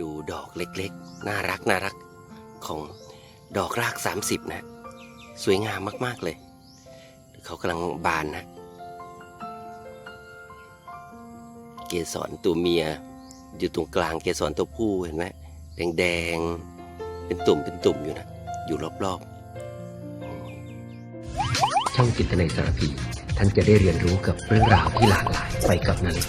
ดูดอกเล็กๆ น่ารักน่ารักของดอกราก 30 นะ สวยงามมากๆเลย เขากำลังบานนะ เกสรตัวเมีย อยู่ตรงกลางเกสรตัวผู้เห็นไหมแดงๆ เป็นตุ่มเป็นตุ่มอยู่นะ อยู่รอบๆ ช่องจิตในสารพี ท่านจะได้เรียนรู้กับเรื่องราวที่หลากหลายไปกับนาเล็ก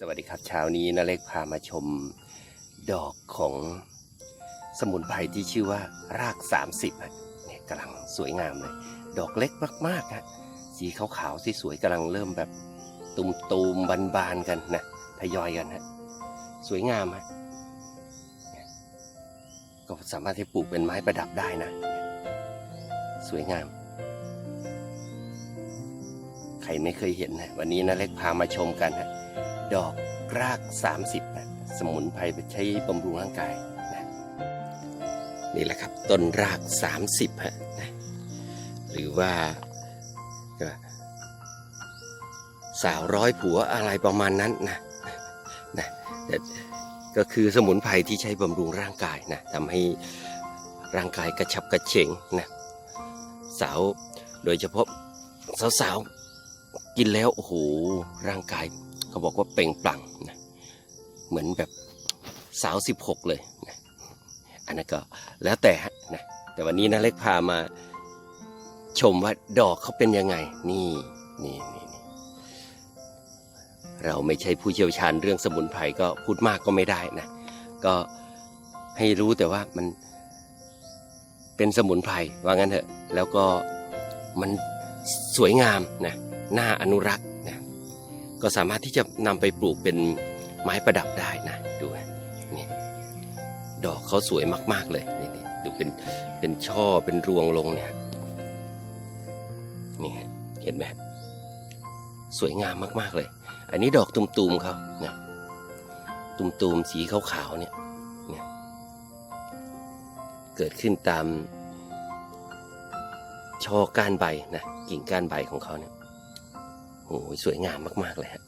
สวัสดีครับเช้านี้นาเล็กพามาชมดอกของสมุนไพรที่ชื่อว่าราก 30อะเนี่ยกำลังสวยงามเลย ดอกเล็กมากๆฮะสีขาวๆที่สวยกำลังเริ่มแบบตุมๆบานๆกันนะทยอยกันฮะสวยงามฮะก็สามารถที่ปลูกเป็นไม้ประดับได้นะ สวยงาม ใครไม่เคยเห็นนะวันนี้นะเล็กพามาชมกันนะ ดอกราก 30นะสมุนไพรไปใช้บำรุงร่างกายนะนี่แหละครับต้นราก 30ฮะนะหรือว่าสาวร้อยผัวอะไรประมาณนั้นนะนะก็คือสมุนไพรที่ใช้บำรุงร่างกายนะทำให้ร่างกายกระฉับกระเฉงนะสาวโดยเฉพาะสาวๆกินแล้วโอ้โหร่างกาย เขาบอกว่าเปล่งปลั่งนะเหมือนแบบสาวสิบหกเลยนะอันนั้นก็แล้วแต่ฮะนะแต่วันนี้นะเล็กพามาชมว่าดอกเขาเป็นยังไง นี่นี่นี่เราไม่ใช่ผู้เชี่ยวชาญเรื่องสมุนไพรก็พูดมากก็ไม่ได้นะ ก็ให้รู้แต่ว่ามันเป็นสมุนไพรว่างั้นเถอะ แล้วก็มันสวยงามนะน่าอนุรักษ์ ก็สามารถที่จะนำไปปลูกเป็นไม้ประดับได้นะดูนี่ดอกเขาสวยมาก ๆเลยนี่ดูเป็นเป็นช่อเป็นรวงลงเนี่ยนี่เห็นไหมสวยงามมาก ๆเลย อันนี้ดอกตุ่มๆเขาเนี่ยตุ่มๆสีขาวๆเนี่ยเนี่ยเกิดขึ้นตามช่อก้านใบนะกิ่งก้านใบของเขาเนี่ย โอ้ยสวยงามมาก ๆ เลยฮะ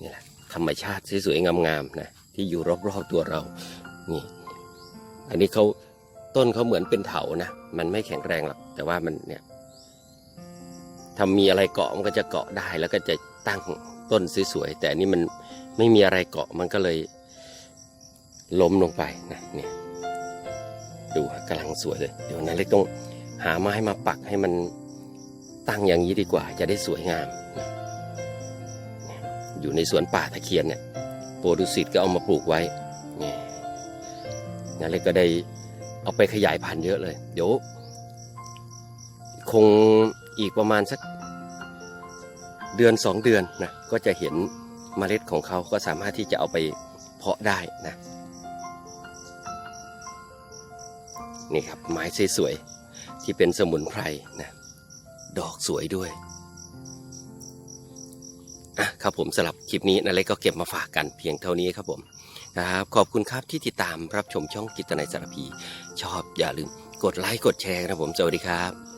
นี่แหละธรรมชาติสวยๆงามๆนะที่อยู่รอบๆตัวเรา นี่ อันนี้เขาต้นเขาเหมือนเป็นเถานะ มันไม่แข็งแรงหรอก แต่ว่ามันเนี่ยถ้ามีอะไรเกาะมันก็จะเกาะได้แล้วก็จะตั้งต้นสวยๆแต่อันนี้มันไม่มีอะไรเกาะมันก็เลยล้มลงไปนะเนี่ย ดูกำลังสวยเลย เดี๋ยวนั้นเล็กต้องหาไม้มาปักให้มันตั้งอย่างนี้ดีกว่า จะได้สวยงาม อยู่ในสวนป่าตะเคียนเนี่ยโปรดุสิตก็เอามาปลูกไว้นี่ยนั้นเล็กก็ได้เอาไปขยายพันธุ์เยอะเลย เดี๋ยว คงอีกประมาณสักเดือนสองเดือนนะก็จะเห็นเมล็ดของเขาก็สามารถที่จะเอาไปเพาะได้นะ นี่ครับไม้สวยๆที่เป็นสมุนไพรนะดอกสวยด้วยอะครับผมสำหรับคลิปนี้นาเล็กก็เก็บมาฝากกันเพียงเท่านี้ครับผมครับขอบคุณครับที่ติดตามรับชมช่องกิตนายสารพี ชอบอย่าลืมกดไลค์กดแชร์นะครับผมสวัสดีครับ